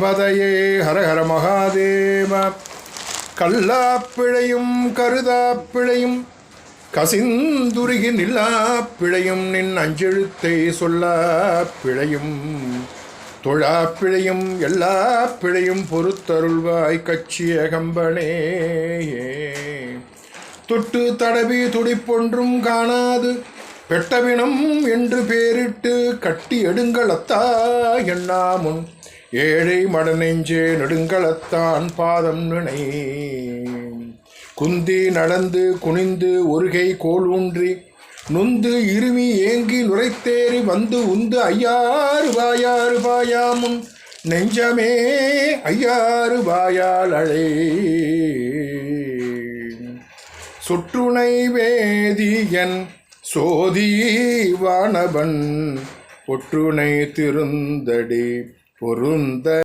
பதையே ஹரஹர மகாதேவ. கல்லாப்பிழையும் கருதாப்பிழையும் கசிந்துருகி நில்லா பிழையும் நின் அஞ்செழுத்தை சொல்லா பிழையும் தொழா பிழையும் எல்லா பிழையும் பொறுத்தருள்வாய் கட்சிய கம்பனே தொட்டு தடவி துடிப்பொன்றும் காணாது. பெட்டவினம் என்று பேரிட்டு கட்டி எடுங்களத்தா எண்ணாமுன் ஏழை மடநெஞ்சே நெடுங்களத்தான் பாதம் நினை. குந்தி நடந்து குனிந்து ஒருகை கோல் ஊன்றி நொந்து இருமி ஏங்கி நுரைத்தேறி வந்து உந்து ஐயாறு வாயாறு பாயாமும் நெஞ்சமே ஐயாறு வாயால் சுற்றுணை வேதியன் சோதி வானவன் ஒற்றுணை திருந்தடி. por un